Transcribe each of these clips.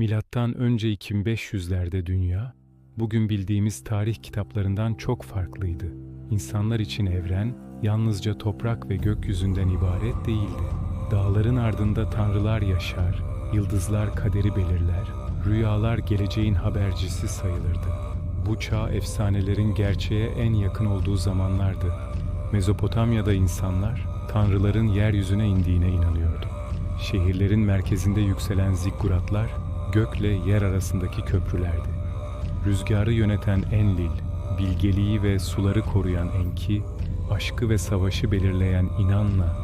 Milattan önce 2500'lerde dünya, bugün bildiğimiz tarih kitaplarından çok farklıydı. İnsanlar için evren yalnızca toprak ve gökyüzünden ibaret değildi. Dağların ardında tanrılar yaşar, yıldızlar kaderi belirler, rüyalar geleceğin habercisi sayılırdı. Bu çağ efsanelerin gerçeğe en yakın olduğu zamanlardı. Mezopotamya'da insanlar tanrıların yeryüzüne indiğine inanıyordu. Şehirlerin merkezinde yükselen zikkuratlar gökle yer arasındaki köprülerdi. Rüzgarı yöneten Enlil, bilgeliği ve suları koruyan Enki, aşkı ve savaşı belirleyen İnanna,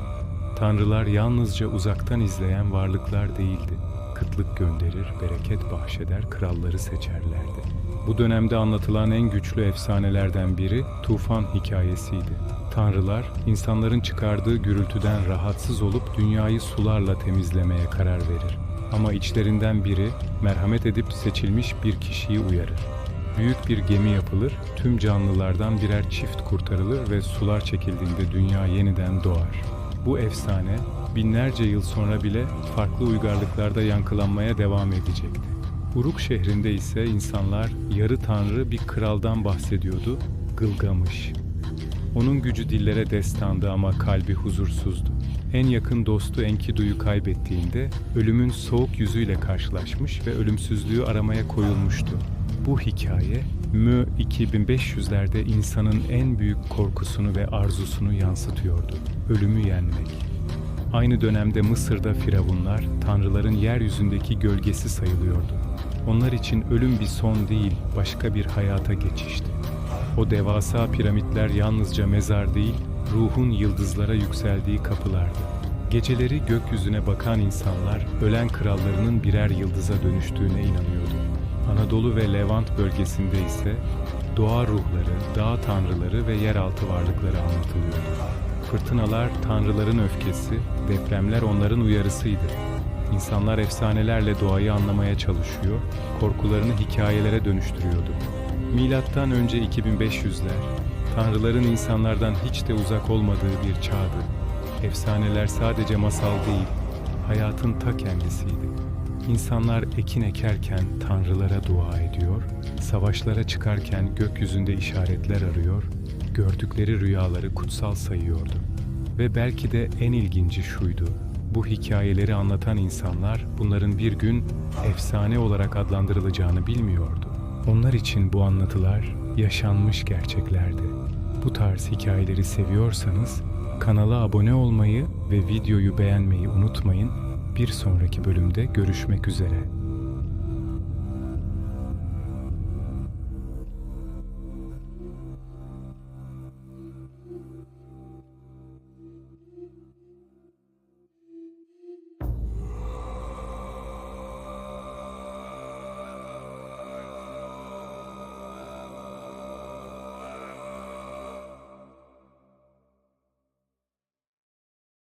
tanrılar yalnızca uzaktan izleyen varlıklar değildi. Kıtlık gönderir, bereket bahşeder, kralları seçerlerdi. Bu dönemde anlatılan en güçlü efsanelerden biri tufan hikayesiydi. Tanrılar, insanların çıkardığı gürültüden rahatsız olup dünyayı sularla temizlemeye karar verir. Ama içlerinden biri merhamet edip seçilmiş bir kişiyi uyarır. Büyük bir gemi yapılır, tüm canlılardan birer çift kurtarılır ve sular çekildiğinde dünya yeniden doğar. Bu efsane binlerce yıl sonra bile farklı uygarlıklarda yankılanmaya devam edecekti. Uruk şehrinde ise insanlar yarı tanrı bir kraldan bahsediyordu, Gılgamış. Onun gücü dillere destandı ama kalbi huzursuzdu. En yakın dostu Enkidu'yu kaybettiğinde ölümün soğuk yüzüyle karşılaşmış ve ölümsüzlüğü aramaya koyulmuştu. Bu hikaye Mö 2500'lerde insanın en büyük korkusunu ve arzusunu yansıtıyordu. Ölümü yenmek. Aynı dönemde Mısır'da firavunlar tanrıların yeryüzündeki gölgesi sayılıyordu. Onlar için ölüm bir son değil, başka bir hayata geçişti. O devasa piramitler yalnızca mezar değil, ruhun yıldızlara yükseldiği kapılardı. Geceleri gökyüzüne bakan insanlar ölen krallarının birer yıldıza dönüştüğüne inanıyordu. Anadolu ve Levant bölgesinde ise doğa ruhları, dağ tanrıları ve yeraltı varlıkları anlatılıyordu. Fırtınalar tanrıların öfkesi, depremler onların uyarısıydı. İnsanlar efsanelerle doğayı anlamaya çalışıyor, korkularını hikayelere dönüştürüyordu. Milattan önce 2500'ler, tanrıların insanlardan hiç de uzak olmadığı bir çağdı. Efsaneler sadece masal değil, hayatın ta kendisiydi. İnsanlar ekin ekerken tanrılara dua ediyor, savaşlara çıkarken gökyüzünde işaretler arıyor, gördükleri rüyaları kutsal sayıyordu. Ve belki de en ilginci şuydu. Bu hikayeleri anlatan insanlar bunların bir gün efsane olarak adlandırılacağını bilmiyordu. Onlar için bu anlatılar yaşanmış gerçeklerdi. Bu tarz hikayeleri seviyorsanız kanala abone olmayı ve videoyu beğenmeyi unutmayın. Bir sonraki bölümde görüşmek üzere.